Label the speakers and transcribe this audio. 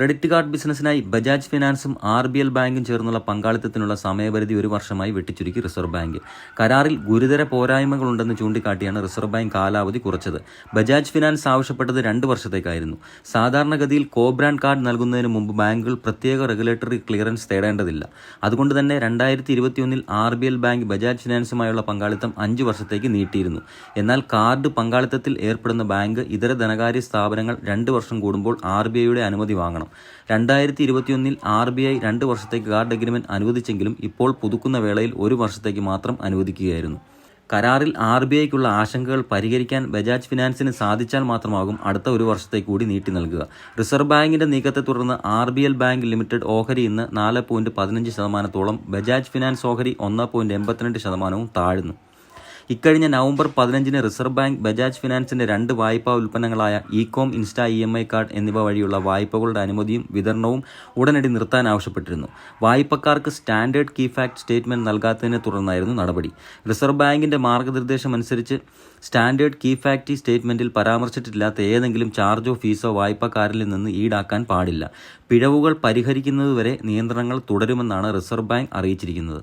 Speaker 1: Credit card ബിസിനസ്സിനായി ബജാജ് ഫിനാൻസും R B L ബാങ്കും ചേർന്നുള്ള പങ്കാളിത്തത്തിനുള്ള സമയപരിധി ഒരു വർഷമായി വെട്ടിച്ചുരുക്കി റിസർവ് ബാങ്ക്. കരാറിൽ ഗുരുതര പോരായ്മകളുണ്ടെന്ന് ചൂണ്ടിക്കാട്ടിയാണ് റിസർവ് ബാങ്ക് കാലാവധി കുറച്ചത്. ബജാജ് ഫിനാൻസ് ആവശ്യപ്പെട്ടത് രണ്ട് വർഷത്തേക്കായിരുന്നു. സാധാരണഗതിയിൽ കോ ബ്രാൻഡ് കാർഡ് നൽകുന്നതിന് മുമ്പ് ബാങ്കുകൾ പ്രത്യേക റെഗുലേറ്ററി ക്ലിയറൻസ് തേടേണ്ടതില്ല. അതുകൊണ്ട് തന്നെ രണ്ടായിരത്തി ഇരുപത്തിയൊന്നിൽ R B L bank Bajaj ഫിനാൻസുമായുള്ള പങ്കാളിത്തം അഞ്ച് വർഷത്തേക്ക് നീട്ടിയിരുന്നു. എന്നാൽ കാർഡ് പങ്കാളിത്തത്തിൽ ഏർപ്പെടുന്ന ബാങ്ക് ഇതര ധനകാര്യ സ്ഥാപനങ്ങൾ രണ്ട് വർഷം കൂടുമ്പോൾ ആർ ബി ഐയുടെ അനുമതി വാങ്ങണം. രണ്ടായിരത്തി ഇരുപത്തിയൊന്നിൽ ആർ ബി ഐ രണ്ട് വർഷത്തേക്ക് ഗാർഡ് അഗ്രിമെന്റ് അനുവദിച്ചെങ്കിലും ഇപ്പോൾ പുതുക്കുന്ന വേളയിൽ ഒരു വർഷത്തേക്ക് മാത്രം അനുവദിക്കുകയായിരുന്നു. കരാറിൽ ആർ ബി ഐക്കുള്ള ആശങ്കകൾ പരിഹരിക്കാൻ ബജാജ് ഫിനാൻസിന് സാധിച്ചാൽ മാത്രമാകും അടുത്ത ഒരു വർഷത്തേക്ക് കൂടി നീട്ടി നൽകുക. റിസർവ് ബാങ്കിന്റെ നീക്കത്തെ തുടർന്ന് R B L bank limited ഓഹരി ഇന്ന് നാല് പോയിന്റ് പതിനഞ്ച് ശതമാനത്തോളം ബജാജ് ഫിനാൻസ് ഓഹരി ഒന്ന് പോയിന്റ് എൺപത്തിരണ്ട് ശതമാനവും താഴ്ന്നു. ഇക്കഴിഞ്ഞ നവംബർ പതിനഞ്ചിന് റിസർവ് ബാങ്ക് ബജാജ് ഫിനാൻസിന്റെ രണ്ട് വായ്പാ ഉൽപ്പന്നങ്ങളായ eCom Insta E M I card എന്നിവ വഴിയുള്ള വായ്പകളുടെ അനുമതിയും വിതരണവും ഉടനടി നിർത്താൻ ആവശ്യപ്പെട്ടിരുന്നു. വായ്പക്കാർക്ക് സ്റ്റാൻഡേർഡ് കീ ഫാക്ട് സ്റ്റേറ്റ്മെന്റ് നൽകാത്തതിനെ തുടർന്നായിരുന്നു നടപടി. റിസർവ് ബാങ്കിന്റെ മാർഗനിർദ്ദേശം അനുസരിച്ച് സ്റ്റാൻഡേർഡ് കീ ഫാക്ടി സ്റ്റേറ്റ്മെന്റിൽ പരാമർശിച്ചിട്ടില്ലാത്ത ഏതെങ്കിലും ചാർജോ ഫീസോ വായ്പക്കാരിൽ നിന്ന് ഈടാക്കാൻ പാടില്ല. പിഴവുകൾ പരിഹരിക്കുന്നതുവരെ നിയന്ത്രണങ്ങൾ തുടരുമെന്നാണ് റിസർവ് ബാങ്ക് അറിയിച്ചിരിക്കുന്നത്.